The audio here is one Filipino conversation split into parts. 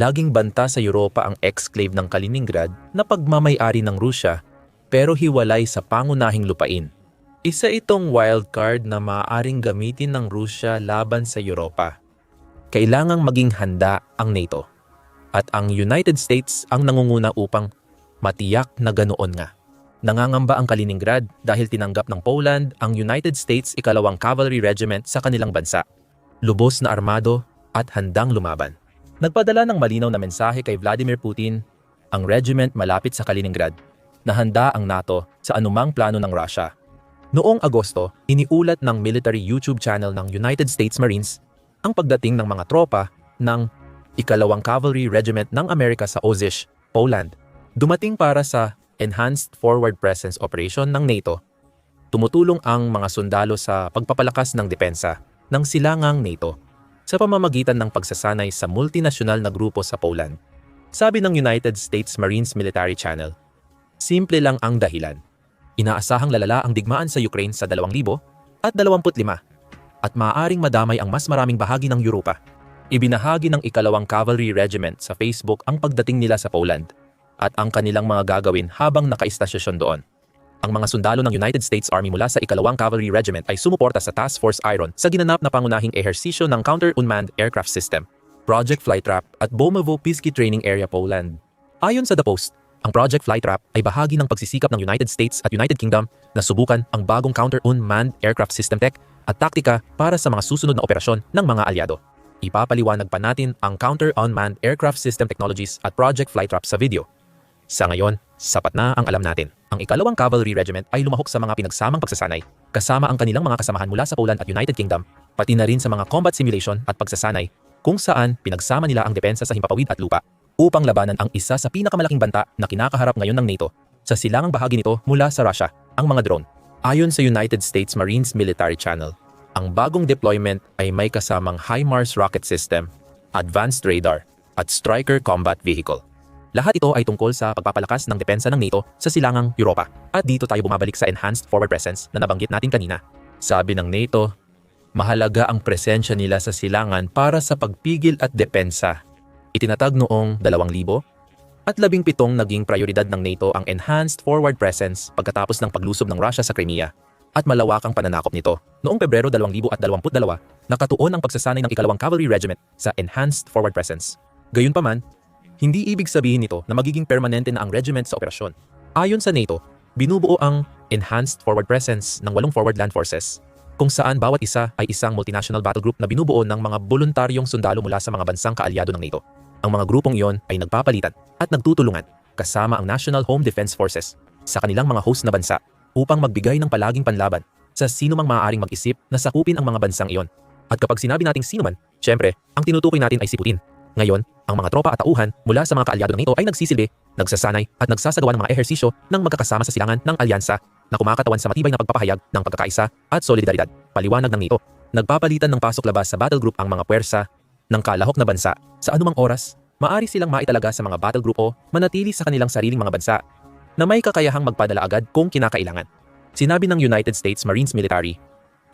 Laging banta sa Europa ang exclave ng Kaliningrad na pagmamayari ng Rusya pero hiwalay sa pangunahing lupain. Isa itong wildcard na maaaring gamitin ng Rusya laban sa Europa. Kailangang maging handa ang NATO. At ang United States ang nangunguna upang matiyak na ganoon nga. Nangangamba ang Kaliningrad dahil tinanggap ng Poland ang United States ikalawang Cavalry Regiment sa kanilang bansa. Lubos na armado at handang lumaban. Nagpadala ng malinaw na mensahe kay Vladimir Putin ang regiment malapit sa Kaliningrad na handa ang NATO sa anumang plano ng Russia. Noong Agosto, iniulat ng military YouTube channel ng United States Marines ang pagdating ng mga tropa ng ikalawang Cavalry Regiment ng Amerika sa Ozish, Poland. Dumating para sa Enhanced Forward Presence Operation ng NATO. Tumutulong ang mga sundalo sa pagpapalakas ng depensa ng silangang NATO sa pamamagitan ng pagsasanay sa multinasyonal na grupo sa Poland. Sabi ng United States Marines Military Channel, simple lang ang dahilan. Inaasahang lalala ang digmaan sa Ukraine sa 2000 at 25 at maaaring madamay ang mas maraming bahagi ng Europa. Ibinahagi ng ikalawang Cavalry Regiment sa Facebook ang pagdating nila sa Poland at ang kanilang mga gagawin habang nakaistasyon doon. Ang mga sundalo ng United States Army mula sa ikalawang Cavalry Regiment ay sumuporta sa Task Force Iron sa ginanap na pangunahing ehersisyo ng Counter-Unmanned Aircraft System, Project Flytrap at Bomovo Pisky Training Area Poland. Ayon sa The Post, ang Project Flytrap ay bahagi ng pagsisikap ng United States at United Kingdom na subukan ang bagong Counter-Unmanned Aircraft System Tech at taktika para sa mga susunod na operasyon ng mga alyado. Ipapaliwanag pa natin ang Counter-Unmanned Aircraft System Technologies at Project Flytrap sa video. Sa ngayon, sapat na ang alam natin. Ang ikalawang Cavalry Regiment ay lumahok sa mga pinagsamang pagsasanay, kasama ang kanilang mga kasamahan mula sa Poland at United Kingdom, pati na rin sa mga combat simulation at pagsasanay, kung saan pinagsama nila ang depensa sa himpapawid at lupa, upang labanan ang isa sa pinakamalaking banta na kinakaharap ngayon ng NATO, sa silangang bahagi nito mula sa Russia, ang mga drone. Ayon sa United States Marines Military Channel, ang bagong deployment ay may kasamang HIMARS rocket system, advanced radar, at Striker combat vehicle. Lahat ito ay tungkol sa pagpapalakas ng depensa ng NATO sa silangang Europa. At dito tayo bumabalik sa enhanced forward presence na nabanggit natin kanina. Sabi ng NATO, mahalaga ang presensya nila sa silangan para sa pagpigil at depensa. Itinatag noong 2000 at labing pitong naging prioridad ng NATO ang enhanced forward presence pagkatapos ng paglusob ng Russia sa Crimea at malawakang pananakop nito. Noong Pebrero 2022, nakatuon ang pagsasanay ng ikalawang Cavalry Regiment sa enhanced forward presence. Gayunpaman, hindi ibig sabihin nito na magiging permanente na ang regiment sa operasyon. Ayon sa NATO, binubuo ang Enhanced Forward Presence ng walong Forward Land Forces, kung saan bawat isa ay isang multinational battle group na binubuo ng mga voluntaryong sundalo mula sa mga bansang kaalyado ng NATO. Ang mga grupong iyon ay nagpapalitan at nagtutulungan kasama ang National Home Defense Forces sa kanilang mga host na bansa upang magbigay ng palaging panlaban sa sino mang maaaring mag-isip na sakupin ang mga bansang iyon. At kapag sinabi nating sino man, syempre, ang tinutukoy natin ay si Putin. Ngayon, ang mga tropa at tauhan mula sa mga kaalyado ng NATO ay nagsisilbi, nagsasanay at nagsasagawa ng mga ehersisyo ng magkakasama sa silangan ng alyansa na kumakatawan sa matibay na pagpapahayag ng pagkakaisa at solidaridad. Paliwanag ng NATO, nagpapalitan ng pasok-labas sa battle group ang mga puwersa ng kalahok na bansa sa anumang oras, maari silang maitalaga sa mga battle group o manatili sa kanilang sariling mga bansa na may kakayahang magpadala agad kung kinakailangan. Sinabi ng United States Marines Military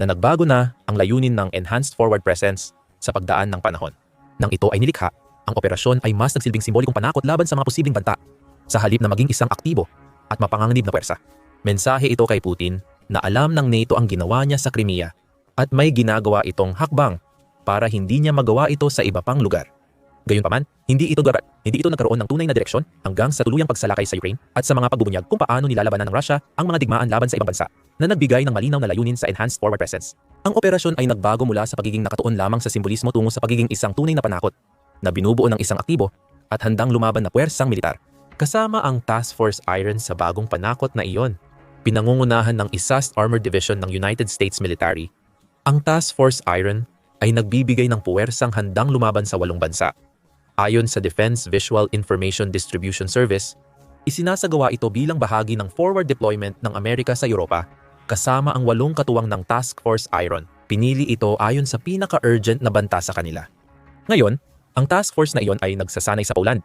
na nagbago na ang layunin ng Enhanced Forward Presence sa pagdaan ng panahon. Nang ito ay nilikha, ang operasyon ay mas nagsilbing simbolikong panakot laban sa mga posibleng banta sa halip na maging isang aktibo at mapanganib na pwersa. Mensahe ito kay Putin na alam ng NATO ang ginawa niya sa Crimea at may ginagawa itong hakbang para hindi niya magawa ito sa iba pang lugar. Gayunpaman, hindi ito garat, hindi ito nagkaroon ng tunay na direksyon hanggang sa tuluyang pagsalakay sa Ukraine at sa mga pagbubunyag kung paano nilalabanan ng Russia ang mga digmaan laban sa ibang bansa na nagbigay ng malinaw na layunin sa enhanced forward presence. Ang operasyon ay nagbago mula sa pagiging nakatuon lamang sa simbolismo tungo sa pagiging isang tunay na panakot na binubuo ng isang aktibo at handang lumaban na puwersang militar. Kasama ang Task Force Iron sa bagong panakot na iyon. Pinangungunahan ng ISAST Armored Division ng United States Military. Ang Task Force Iron ay nagbibigay ng puwersang handang lumaban sa walong bansa. Ayon sa Defense Visual Information Distribution Service, isinasagawa ito bilang bahagi ng forward deployment ng Amerika sa Europa kasama ang walong katuwang ng Task Force Iron. Pinili ito ayon sa pinaka-urgent na banta sa kanila. Ngayon, ang task force na iyon ay nagsasanay sa Poland.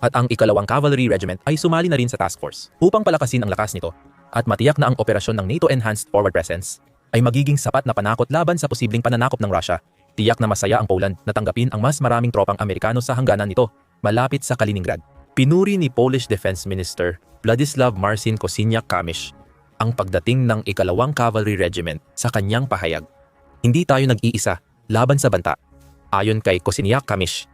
At ang ikalawang Cavalry Regiment ay sumali na rin sa task force upang palakasin ang lakas nito at matiyak na ang operasyon ng NATO Enhanced Forward Presence ay magiging sapat na panakot laban sa posibleng pananakop ng Russia. Tiyak na masaya ang Poland na tanggapin ang mas maraming tropang Amerikano sa hangganan nito malapit sa Kaliningrad. Pinuri ni Polish Defense Minister Vladislav Marcin Kosiniak-Kamysz ang pagdating ng ikalawang Cavalry Regiment sa kanyang pahayag. Hindi tayo nag-iisa laban sa banta. Ayon kay Kosiniak-Kamysz,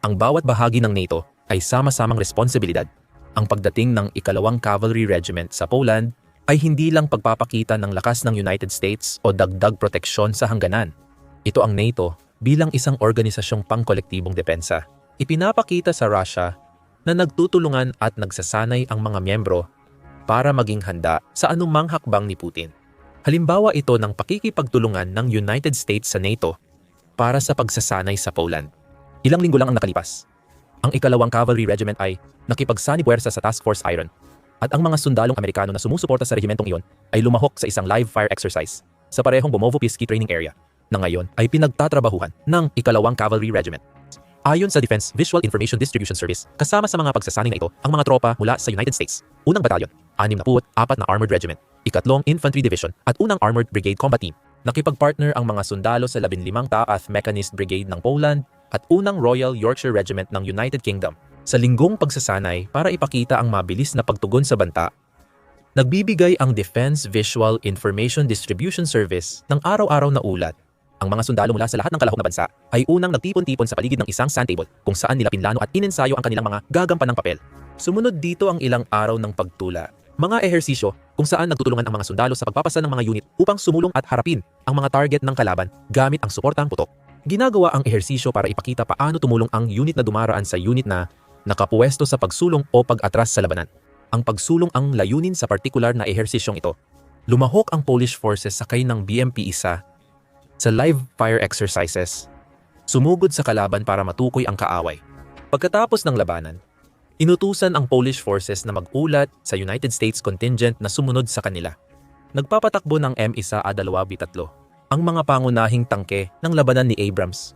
ang bawat bahagi ng NATO ay sama-samang responsibilidad. Ang pagdating ng ikalawang Cavalry Regiment sa Poland ay hindi lang pagpapakita ng lakas ng United States o dagdag proteksyon sa hangganan. Ito ang NATO bilang isang organisasyong pangkolektibong depensa. Ipinapakita sa Russia na nagtutulungan at nagsasanay ang mga miyembro para maging handa sa anumang hakbang ni Putin. Halimbawa ito ng pakikipagtulungan ng United States sa NATO para sa pagsasanay sa Poland. Ilang linggo lang ang nakalipas. Ang ikalawang Cavalry Regiment ay nakipagsani puwersa sa Task Force Iron at ang mga sundalong Amerikano na sumusuporta sa rehimentong iyon ay lumahok sa isang live fire exercise sa parehong Bomovo Pisky Training Area na ngayon ay pinagtatrabahuhan ng ikalawang Cavalry Regiment. Ayon sa Defense Visual Information Distribution Service, kasama sa mga pagsasanay na ito ang mga tropa mula sa United States, unang batalyon, 64 na Armored Regiment, ikatlong Infantry Division at unang Armored Brigade Combat Team. Nakipagpartner ang mga sundalo sa 15 Taath Mechanist Brigade ng Poland at unang Royal Yorkshire Regiment ng United Kingdom sa linggong pagsasanay para ipakita ang mabilis na pagtugon sa banta. Nagbibigay ang Defense Visual Information Distribution Service ng araw-araw na ulat ang mga sundalo mula sa lahat ng kalahok na bansa ay unang nagtipon-tipon sa paligid ng isang sand table kung saan nila pinlano at inensayo ang kanilang mga gagampan ng papel. Sumunod dito ang ilang araw ng pagtula. Mga ehersisyo kung saan nagtutulungan ang mga sundalo sa pagpapasa ng mga unit upang sumulong at harapin ang mga target ng kalaban gamit ang suportang putok. Ginagawa ang ehersisyo para ipakita paano tumulong ang unit na dumaraan sa unit na nakapuwesto sa pagsulong o pag-atras sa labanan. Ang pagsulong ang layunin sa partikular na ehersisyong ito. Lumahok ang Polish forces sakay ng BMP-1 sa live fire exercises, sumugod sa kalaban para matukoy ang kaaway. Pagkatapos ng labanan, inutusan ang Polish forces na mag-ulat sa United States contingent na sumunod sa kanila. Nagpapatakbo ng M1A2B3 ang mga pangunahing tangke ng labanan ni Abrams.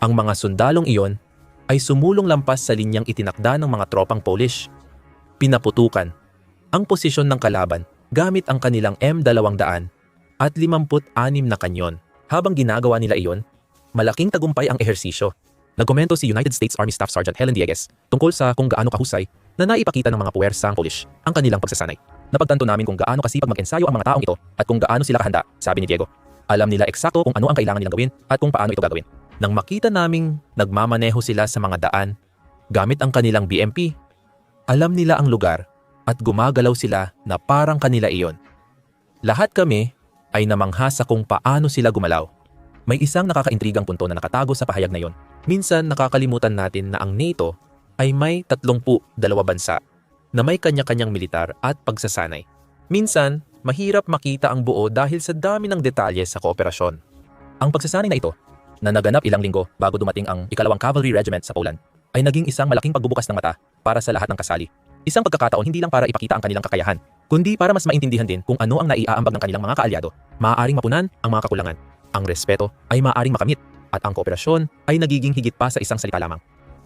Ang mga sundalong iyon ay sumulong lampas sa linyang itinakda ng mga tropang Polish. Pinaputukan ang posisyon ng kalaban gamit ang kanilang M200 at 56 na kanyon. Habang ginagawa nila iyon, malaking tagumpay ang ehersisyo. Nagkomento si United States Army Staff Sergeant Helen Diegues tungkol sa kung gaano kahusay na naipakita ng mga puwersang Polish ang kanilang pagsasanay. Napagtanto namin kung gaano kasipag mag-ensayo ang mga taong ito at kung gaano sila kahanda, sabi ni Diego. Alam nila eksakto kung ano ang kailangan nilang gawin at kung paano ito gagawin. Nang makita naming nagmamaneho sila sa mga daan gamit ang kanilang BMP, alam nila ang lugar at gumagalaw sila na parang kanila iyon. Lahat kami ay namangha sa kung paano sila gumalaw. May isang nakakaintrigang punto na nakatago sa pahayag na yon. Minsan nakakalimutan natin na ang NATO ay may 32 bansa na may kanya-kanyang militar at pagsasanay. Minsan, mahirap makita ang buo dahil sa dami ng detalye sa kooperasyon. Ang pagsasanay na ito, na naganap ilang linggo bago dumating ang ikalawang Cavalry Regiment sa Poland, ay naging isang malaking pagbubukas ng mata para sa lahat ng kasali. Isang pagkakataon hindi lang para ipakita ang kanilang kakayahan, kundi para mas maintindihan din kung ano ang naiaambag ng kanilang mga kaalyado. Maaaring mapunan ang mga kakulangan. Ang respeto ay maaaring makamit at ang kooperasyon ay nagiging higit pa sa isang salita lamang.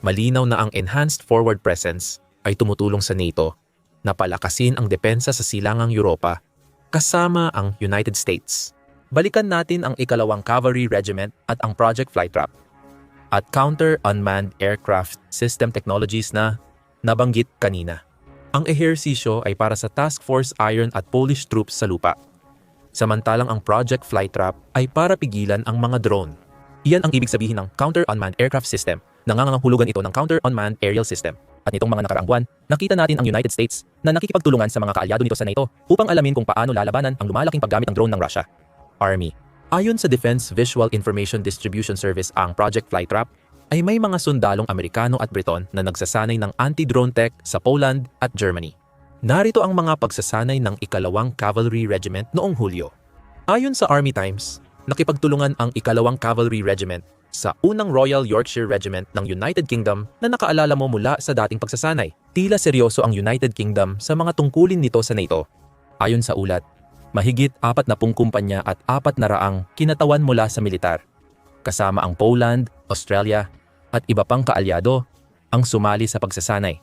Malinaw na ang enhanced forward presence ay tumutulong sa NATO na palakasin ang depensa sa silangang Europa kasama ang United States. Balikan natin ang ikalawang Cavalry Regiment at ang Project Flytrap at Counter Unmanned Aircraft System Technologies na nabanggit kanina. Ang ehersisyo ay para sa Task Force Iron at Polish troops sa lupa. Samantalang ang Project Flytrap ay para pigilan ang mga drone. Iyan ang ibig sabihin ng Counter Unmanned Aircraft System. Nangangahulugan ito ng Counter Unmanned Aerial System. At nitong mga nakaraang buwan, nakita natin ang United States na nakikipagtulungan sa mga kaalyado nito sa NATO upang alamin kung paano lalabanan ang lumalaking paggamit ng drone ng Russia. Army. Ayon sa Defense Visual Information Distribution Service ang Project Flytrap ay may mga sundalong Amerikano at Briton na nagsasanay ng anti-drone tech sa Poland at Germany. Narito ang mga pagsasanay ng ikalawang Cavalry Regiment noong Hulyo. Ayon sa Army Times, nakipagtulungan ang ikalawang Cavalry Regiment sa unang Royal Yorkshire Regiment ng United Kingdom na nakaalala mo mula sa dating pagsasanay. Tila seryoso ang United Kingdom sa mga tungkulin nito sa NATO. Ayon sa ulat, mahigit apat na pung kumpanya at apat na raang kinatawan mula sa militar. Kasama ang Poland, Australia, at iba pang kaalyado ang sumali sa pagsasanay.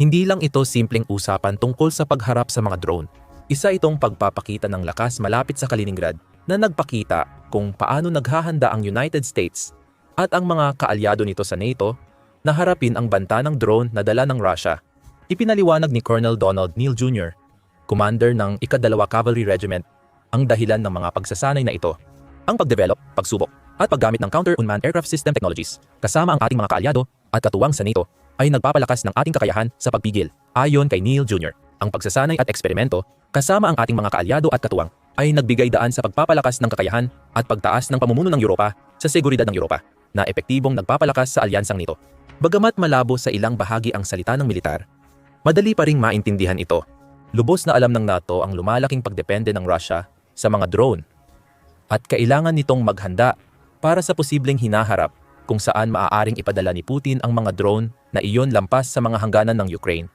Hindi lang ito simpleng usapan tungkol sa pagharap sa mga drone. Isa itong pagpapakita ng lakas malapit sa Kaliningrad na nagpakita kung paano naghahanda ang United States at ang mga kaalyado nito sa NATO na harapin ang banta ng drone na dala ng Russia. Ipinaliwanag ni Colonel Donald Neal Jr., commander ng ikadalawa Cavalry Regiment, ang dahilan ng mga pagsasanay na ito. Ang pagdevelop, pagsubok, at paggamit ng counter-unmanned aircraft system technologies kasama ang ating mga kaalyado at katuwang sa NATO ay nagpapalakas ng ating kakayahan sa pagpigil. Ayon kay Neil Jr., ang pagsasanay at eksperimento kasama ang ating mga kaalyado at katuwang ay nagbigay daan sa pagpapalakas ng kakayahan at pagtaas ng pamumuno ng Europa sa seguridad ng Europa na epektibong nagpapalakas sa alyansang nito. Bagamat malabo sa ilang bahagi ang salita ng militar, madali pa ring maintindihan ito. Lubos na alam ng NATO ang lumalaking pagdepende ng Russia sa mga drone at kailangan nitong maghanda para sa posibleng hinaharap kung saan maaaring ipadala ni Putin ang mga drone na iyon lampas sa mga hangganan ng Ukraine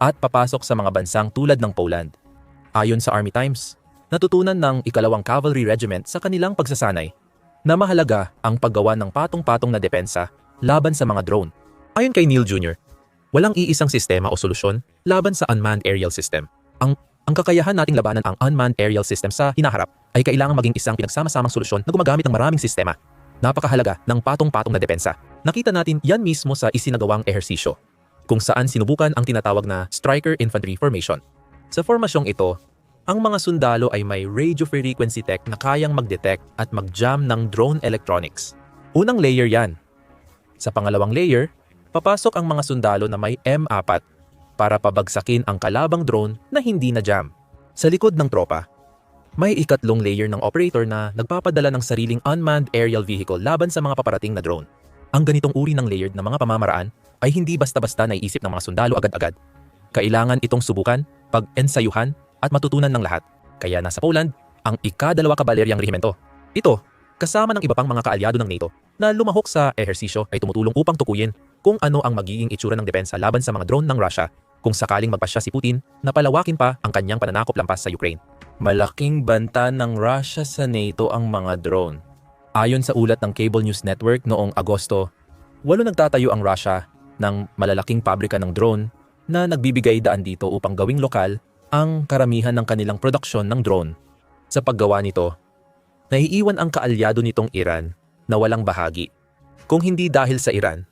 at papasok sa mga bansang tulad ng Poland. Ayon sa Army Times, natutunan ng ikalawang Cavalry Regiment sa kanilang pagsasanay na mahalaga ang paggawa ng patong-patong na depensa laban sa mga drone. Ayon kay Neil Jr., walang iisang sistema o solusyon laban sa unmanned aerial system. Ang ang kakayahan nating labanan ang unmanned aerial system sa hinaharap ay kailangang maging isang pinagsama-samang solusyon na gumagamit ng maraming sistema. Napakahalaga ng patong-patong na depensa. Nakita natin yan mismo sa isinagawang ehersisyo, kung saan sinubukan ang tinatawag na Striker Infantry Formation. Sa formasyong ito, ang mga sundalo ay may radio frequency tech na kayang mag-detect at mag-jam ng drone electronics. Unang layer yan. Sa pangalawang layer, papasok ang mga sundalo na may M4 para pabagsakin ang kalabang drone na hindi na jam. Sa likod ng tropa, may ikatlong layer ng operator na nagpapadala ng sariling unmanned aerial vehicle laban sa mga paparating na drone. Ang ganitong uri ng layered na mga pamamaraan ay hindi basta-basta naiisip ng mga sundalo agad-agad. Kailangan itong subukan, pag-ensayuhan at matutunan ng lahat. Kaya nasa Poland, ang ikadalawa kabaleryang rehimento. Ito, kasama ng iba pang mga kaalyado ng NATO na lumahok sa ehersisyo ay tumutulong upang tukuyin kung ano ang magiging itsura ng depensa laban sa mga drone ng Russia kung sakaling magpasya si Putin na palawakin pa ang kanyang pananakop lampas sa Ukraine. Malaking banta ng Russia sa NATO ang mga drone. Ayon sa ulat ng Cable News Network noong Agosto, walo nagtatayo ang Russia ng malalaking pabrika ng drone na nagbibigay daan dito upang gawing lokal ang karamihan ng kanilang produksyon ng drone. Sa paggawa nito, naiiwan ang kaalyado nitong Iran na walang bahagi. Kung hindi dahil sa Iran,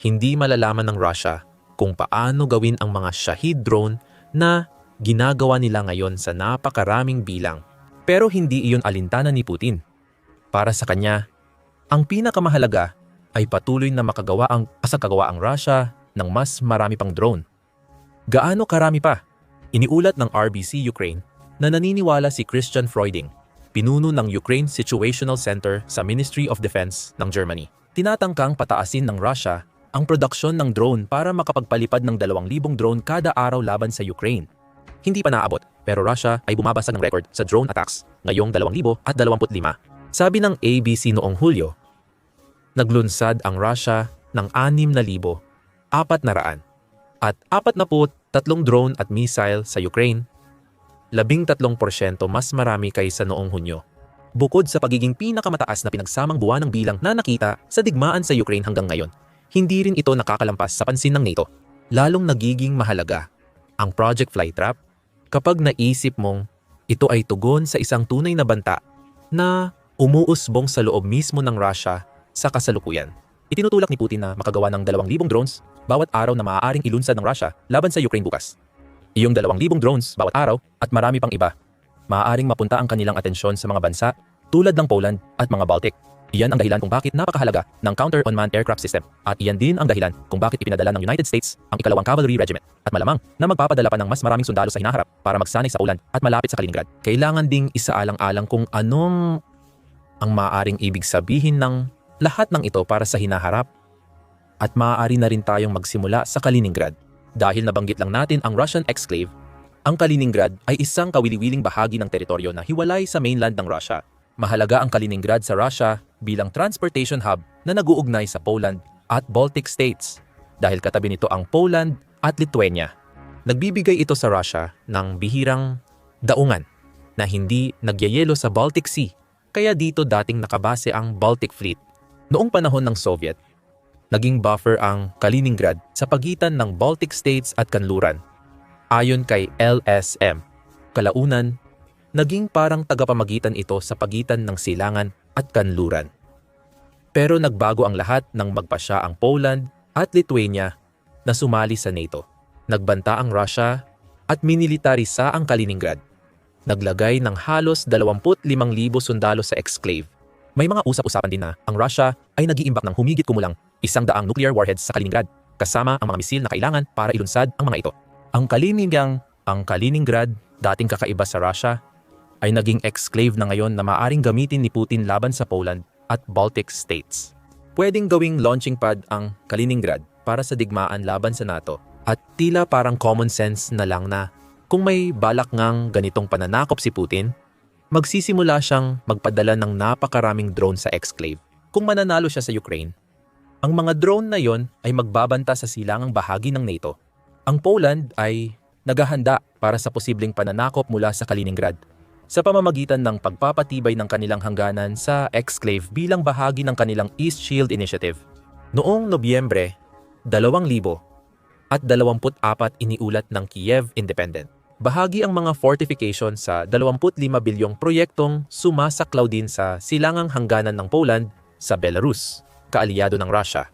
hindi malalaman ng Russia kung paano gawin ang mga Shahid drone na ginagawa nila ngayon sa napakaraming bilang. Pero hindi iyon alintana ni Putin. Para sa kanya, ang pinakamahalaga ay patuloy na makagawa ang kasagagawa ang Russia ng mas marami pang drone. Gaano karami pa? Iniulat ng RBC Ukraine na naniniwala si Christian Freuding, pinuno ng Ukraine Situational Center sa Ministry of Defense ng Germany. Tinatangkang pataasin ng Russia ang produksyon ng drone para makapagpalipad ng 2,000 drone kada araw laban sa Ukraine hindi pa naabot pero Russia ay bumabasag ng record sa drone attacks ngayong 2025. Sabi ng ABC noong Hulyo, naglunsad ang Russia ng 6,400 at 43 drone at missile sa Ukraine, 13% mas marami kaysa noong Hunyo. Bukod sa pagiging pinakamataas na pinagsamang buwan ng bilang na nakita sa digmaan sa Ukraine hanggang ngayon, hindi rin ito nakakalampas sa pansin ng NATO. Lalong nagiging mahalaga ang Project Flytrap kapag naisip mong ito ay tugon sa isang tunay na banta na umuusbong sa loob mismo ng Russia sa kasalukuyan. Itinutulak ni Putin na makagawa ng 2,000 drones bawat araw na maaaring ilunsad ng Russia laban sa Ukraine bukas. Iyong 2,000 drones bawat araw at marami pang iba, maaaring mapunta ang kanilang atensyon sa mga bansa tulad ng Poland at mga Baltic Iyan ang dahilan kung bakit napakahalaga ng counter-unmanned aircraft system at iyan din ang dahilan kung bakit ipinadala ng United States ang ikalawang Cavalry Regiment at malamang na magpapadala pa ng mas maraming sundalo sa hinaharap para magsanay sa Poland at malapit sa Kaliningrad. Kailangan ding isaalang-alang kung anong ang maaaring ibig sabihin ng lahat ng ito para sa hinaharap at maaari na rin tayong magsimula sa Kaliningrad. Dahil nabanggit lang natin ang Russian exclave, ang Kaliningrad ay isang kawili-wiling bahagi ng teritoryo na hiwalay sa mainland ng Russia. Mahalaga ang Kaliningrad sa Russia bilang transportation hub na naguugnay sa Poland at Baltic states dahil katabi nito ang Poland at Lithuania. Nagbibigay ito sa Russia ng bihirang daungan na hindi nagyayelo sa Baltic Sea kaya dito dating nakabase ang Baltic Fleet. Noong panahon ng Soviet, naging buffer ang Kaliningrad sa pagitan ng Baltic States at Kanluran. Ayon kay LSM, kalaunan, naging parang tagapamagitan ito sa pagitan ng silangan at kanluran. Pero nagbago ang lahat nang magpasya ang Poland at Lithuania na sumali sa NATO. Nagbanta ang Russia at minilitarisa ang Kaliningrad. Naglagay ng halos 25,000 sundalo sa exclave. May mga usap-usapan din na ang Russia ay nag-iimbak ng humigit kumulang isang daang nuclear warheads sa Kaliningrad kasama ang mga misil na kailangan para ilunsad ang mga ito. Ang Kaliningrad, ang Kaliningrad, dating kakaiba sa Russia, ay naging exclave na ngayon na maaring gamitin ni Putin laban sa Poland at Baltic states. Pwedeng gawing launching pad ang Kaliningrad para sa digmaan laban sa NATO at tila parang common sense na lang na kung may balak ngang ganitong pananakop si Putin, magsisimula siyang magpadala ng napakaraming drone sa exclave. Kung mananalo siya sa Ukraine, ang mga drone na yon ay magbabanta sa silangang bahagi ng NATO. Ang Poland ay naghahanda para sa posibleng pananakop mula sa Kaliningrad sa pamamagitan ng pagpapatibay ng kanilang hangganan sa exclave bilang bahagi ng kanilang East Shield Initiative. Noong Nobyembre 2000 at 24 iniulat ng Kiev Independent. Bahagi ang mga fortification sa 25 bilyong proyektong sumasaklaw din sa silangang hangganan ng Poland sa Belarus, kaalyado ng Russia.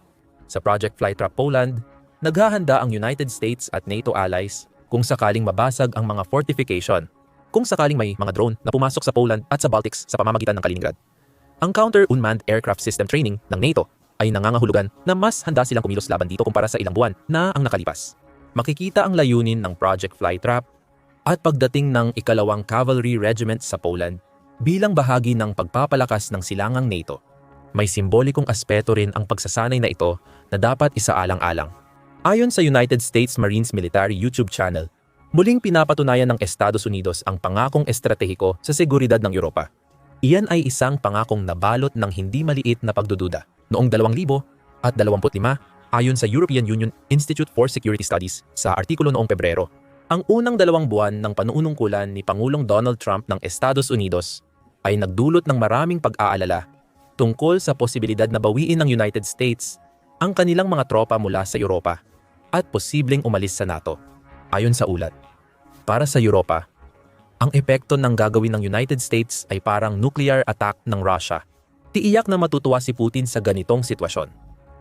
Sa Project Flytrap Poland, naghahanda ang United States at NATO allies kung sakaling mabasag ang mga fortification, kung sakaling may mga drone na pumasok sa Poland at sa Baltics sa pamamagitan ng Kaliningrad. Ang Counter-Unmanned Aircraft System Training ng NATO ay nangangahulugan na mas handa silang kumilos laban dito kumpara sa ilang buwan na ang nakalipas. Makikita ang layunin ng Project Flytrap at pagdating ng ikalawang Cavalry Regiment sa Poland bilang bahagi ng pagpapalakas ng silangang NATO. May simbolikong aspeto rin ang pagsasanay na ito na dapat isaalang-alang. Ayon sa United States Marines Military YouTube channel, muling pinapatunayan ng Estados Unidos ang pangakong estratehiko sa seguridad ng Europa. Iyan ay isang pangakong nabalot ng hindi maliit na pagdududa. Noong 2000 at 25, ayon sa European Union Institute for Security Studies sa artikulo noong Pebrero, ang unang dalawang buwan ng panuunungkulan ni Pangulong Donald Trump ng Estados Unidos ay nagdulot ng maraming pag-aalala tungkol sa posibilidad na bawiin ng United States ang kanilang mga tropa mula sa Europa at posibleng umalis sa NATO. Ayon sa ulat, para sa Europa, ang epekto ng gagawin ng United States ay parang nuclear attack ng Russia. Tiiyak na matutuwa si Putin sa ganitong sitwasyon.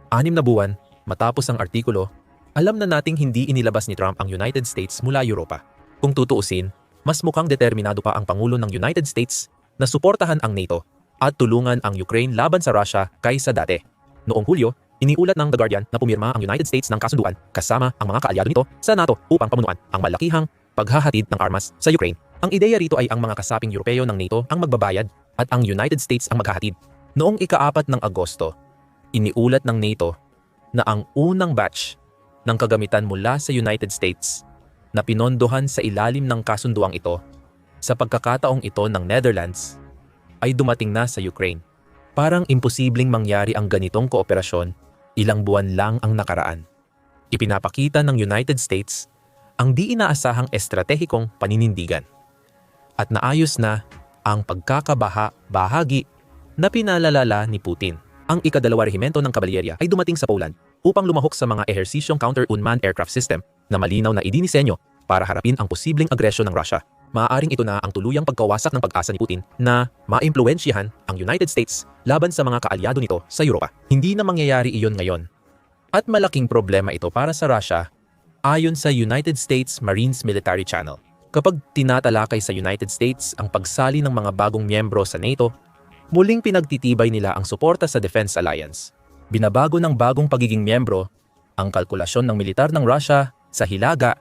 Anim na buwan matapos ang artikulo alam na nating hindi inilabas ni Trump ang United States mula Europa. Kung tutuusin, mas mukhang determinado pa ang Pangulo ng United States na suportahan ang NATO at tulungan ang Ukraine laban sa Russia kaysa dati. Noong Hulyo, iniulat ng The Guardian na pumirma ang United States ng kasunduan kasama ang mga kaalyado nito sa NATO upang pamunuan ang malakihang paghahatid ng armas sa Ukraine. Ang ideya rito ay ang mga kasaping Europeo ng NATO ang magbabayad at ang United States ang maghahatid. Noong ikaapat ng Agosto, iniulat ng NATO na ang unang batch ng kagamitan mula sa United States na pinondohan sa ilalim ng kasunduang ito sa pagkakataong ito ng Netherlands ay dumating na sa Ukraine. Parang imposibleng mangyari ang ganitong kooperasyon ilang buwan lang ang nakaraan. Ipinapakita ng United States ang di inaasahang estratehikong paninindigan. At naayos na ang pagkakabaha-bahagi na pinalalala ni Putin. Ang ikadalawa rehimento ng kabalyerya ay dumating sa Poland upang lumahok sa mga ehersisyong counter-unmanned aircraft system na malinaw na idinisenyo para harapin ang posibleng agresyon ng Russia. Maaaring ito na ang tuluyang pagkawasak ng pag-asa ni Putin na maimpluensyahan ang United States laban sa mga kaalyado nito sa Europa. Hindi na mangyayari iyon ngayon. At malaking problema ito para sa Russia ayon sa United States Marines Military Channel. Kapag tinatalakay sa United States ang pagsali ng mga bagong miyembro sa NATO, muling pinagtitibay nila ang suporta sa Defense Alliance binabago ng bagong pagiging miyembro ang kalkulasyon ng militar ng Russia sa Hilaga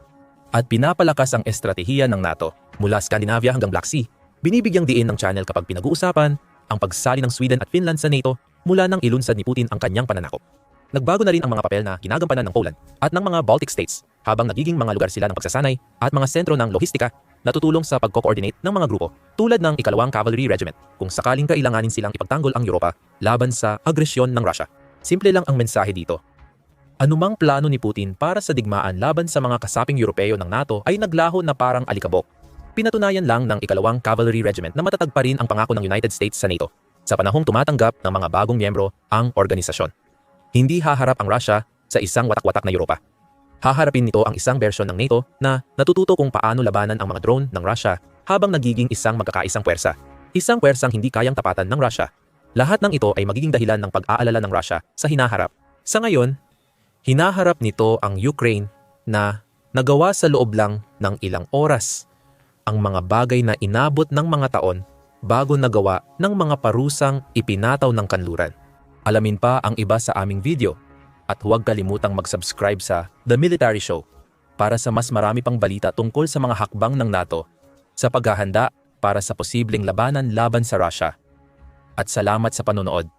at pinapalakas ang estratehiya ng NATO mula Scandinavia hanggang Black Sea. Binibigyang diin ng channel kapag pinag-uusapan ang pagsali ng Sweden at Finland sa NATO mula nang ilunsad ni Putin ang kanyang pananakop. Nagbago na rin ang mga papel na ginagampanan ng Poland at ng mga Baltic states habang nagiging mga lugar sila ng pagsasanay at mga sentro ng lohistika na tutulong sa pagko-coordinate ng mga grupo tulad ng ikalawang Cavalry Regiment kung sakaling kailanganin silang ipagtanggol ang Europa laban sa agresyon ng Russia. Simple lang ang mensahe dito. Anumang plano ni Putin para sa digmaan laban sa mga kasaping Europeo ng NATO ay naglaho na parang alikabok. Pinatunayan lang ng ikalawang Cavalry Regiment na matatag pa rin ang pangako ng United States sa NATO sa panahong tumatanggap ng mga bagong miyembro ang organisasyon. Hindi haharap ang Russia sa isang watak-watak na Europa. Haharapin nito ang isang bersyon ng NATO na natututo kung paano labanan ang mga drone ng Russia habang nagiging isang magkakaisang puwersa. Isang puwersang hindi kayang tapatan ng Russia lahat ng ito ay magiging dahilan ng pag-aalala ng Russia sa hinaharap. Sa ngayon, Hinaharap nito ang Ukraine na nagawa sa loob lang ng ilang oras ang mga bagay na inabot ng mga taon bago nagawa ng mga parusang ipinataw ng kanluran. Alamin pa ang iba sa aming video at huwag kalimutang mag-subscribe sa The Military Show para sa mas marami pang balita tungkol sa mga hakbang ng NATO sa paghahanda para sa posibleng labanan laban sa Russia. At salamat sa panonood.